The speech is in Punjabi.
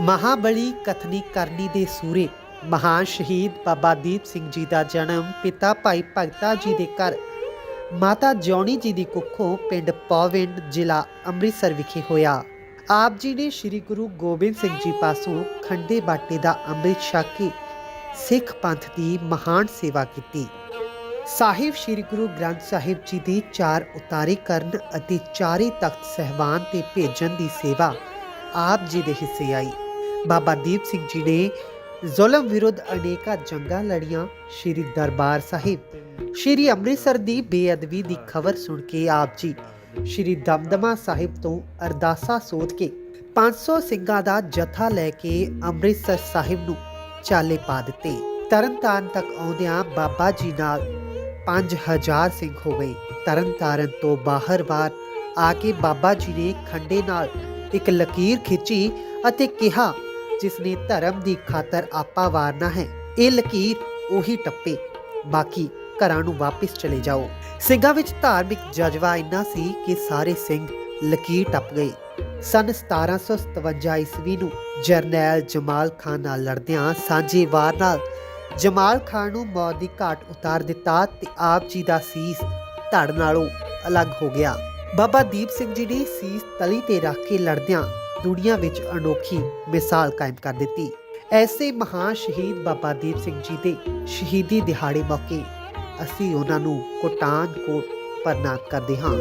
ਮਹਾਬਲੀ ਕਥਨੀ ਕਰਨੀ ਦੇ ਸੂਰੇ ਮਹਾਨ ਸ਼ਹੀਦ ਬਾਬਾ ਦੀਪ ਸਿੰਘ ਜੀ ਦਾ ਜਨਮ, ਪਿਤਾ ਭਾਈ ਭਗਤਾ ਜੀ ਦੇ ਘਰ। ਮਾਤਾ ਜੌਣੀ ਜੀ ਦੀ ਕੁੱਖੋਂ ਪਿੰਡ ਪੌਵਿੰਡ, ਜ਼ਿਲ੍ਹਾ ਅੰਮ੍ਰਿਤਸਰ ਵਿਖੇ ਹੋਇਆ। ਆਪ ਜੀ ਨੇ ਸ੍ਰੀ ਗੁਰੂ ਗੋਬਿੰਦ ਸਿੰਘ ਜੀ ਪਾਸੋਂ ਖੰਡੇ ਬਾਟੇ ਦਾ ਅੰਮ੍ਰਿਤ ਛਕ ਕੇ ਸਿੱਖ ਪੰਥ ਦੀ ਮਹਾਨ ਸੇਵਾ ਕੀਤੀ। ਸਾਹਿਬ ਸ੍ਰੀ ਗੁਰੂ ਗ੍ਰੰਥ ਸਾਹਿਬ ਜੀ ਦੀ ਚਾਰ ਉਤਾਰੇ ਕਰਨ ਅਤੇ ਚਾਰੇ ਤਖਤ ਸਹਿਬਾਨ ਤੇ ਭੇਜਣ ਦੀ ਸੇਵਾ ਆਪ ਜੀ ਦੇ ਹਿੱਸੇ ਆਈ। ਬਾਬਾ ਦੀਪ ਸਿੰਘ ਜੀ ਨੇ ਜ਼ੁਲਮ ਵਿਰੁੱਧ ਅਨੇਕਾਂ ਜੰਗਾਂ ਲੜੀਆਂ ਸ੍ਰੀ ਦਰਬਾਰ ਸਾਹਿਬ। ਸ੍ਰੀ ਅੰਮ੍ਰਿਤਸਰ ਦੀ ਬੇਅਦਬੀ ਦੀ ਖਬਰ ਸੁਣ ਕੇ ਆਪ ਜੀ ਸ੍ਰੀ ਦਮਦਮਾ ਸਾਹਿਬ ਤੋਂ ਅਰਦਾਸਾ ਸੋਧ ਕੇ 500 ਸਿੰਘਾਂ ਦਾ ਜਥਾ ਲੈ ਕੇ ਅੰਮ੍ਰਿਤਸਰ ਸਾਹਿਬ ਨੂੰ ਚਾਲੇ ਪਾ ਦਿੱਤੇ। ਤਰਨਤਾਰਨ ਤੱਕ ਆਉਂਦਿਆਂ ਬਾਬਾ ਜੀ ਨਾਲ 5000 ਸਿੰਘ ਹੋ ਗਏ ਤਰਨਤਾਰਨ ਤੋਂ ਬਾਹਰ-ਬਾਹਰ ਆ ਕੇ ਬਾਬਾ ਜੀ ਨੇ ਖੰਡੇ ਨਾਲ ਇੱਕ ਲਕੀਰ ਖਿੱਚੀ ਅਤੇ ਕਿਹਾ ਜਿਸ ਨੇ ਧਰਮ ਦੀ ਖਾਤਰ ਆਪਾ ਵਾਰਨਾ ਹੈ, ਇਹ ਲਕੀਰ ਉਹੀ ਟੱਪੇ। ਬਾਕੀ ਘਰਾਂ ਨੂੰ ਵਾਪਸ ਚਲੇ ਜਾਓ। ਸਿੰਘਾਂ ਵਿੱਚ ਧਾਰਮਿਕ ਜਜ਼ਬਾ ਇੰਨਾ ਸੀ ਕਿ ਸਾਰੇ ਸਿੰਘ ਲਕੀਰ ਟੱਪ ਗਏ। ਸਨ 1757 ਈਸਵੀ ਨੂੰ ਜਰਨੈਲ ਜਮਾਲ ਖਾਨ ਨਾਲ ਲੜਦਿਆਂ ਸਾਂਝੇ ਵਾਰ ਨਾਲ ਜਮਾਲ ਖਾਨ ਨੂੰ ਮੌਤ ਦੀ ਘਾਟ ਉਤਾਰ ਦਿੱਤਾ ਤੇ ਆਪ ਜੀ ਦਾ ਸੀਸ ਧੜ ਨਾਲੋਂ ਅਲੱਗ ਹੋ ਗਿਆ। ਬਾਬਾ ਦੀਪ ਸਿੰਘ ਜੀ ਨੇ ਸੀਸ ਤਲੀ ਤੇ ਰੱਖ ਕੇ ਲੜਦਿਆਂ ਦੁਨੀਆ ਵਿੱਚ ਅਨੋਖੀ ਮਿਸਾਲ ਕਾਇਮ ਕਰ ਦਿੱਤੀ। ਐਸੇ ਮਹਾਨ ਸ਼ਹੀਦ ਬਾਬਾ ਦੀਪ ਸਿੰਘ ਜੀ ਦੇ ਸ਼ਹੀਦੀ ਦਿਹਾੜੇ ਮੌਕੇ ਅਸੀਂ ਉਹਨਾਂ ਨੂੰ ਕੋਟਾਨ ਕੋਟ ਪ੍ਰਣਾਮ ਕਰਦੇ ਹਾਂ।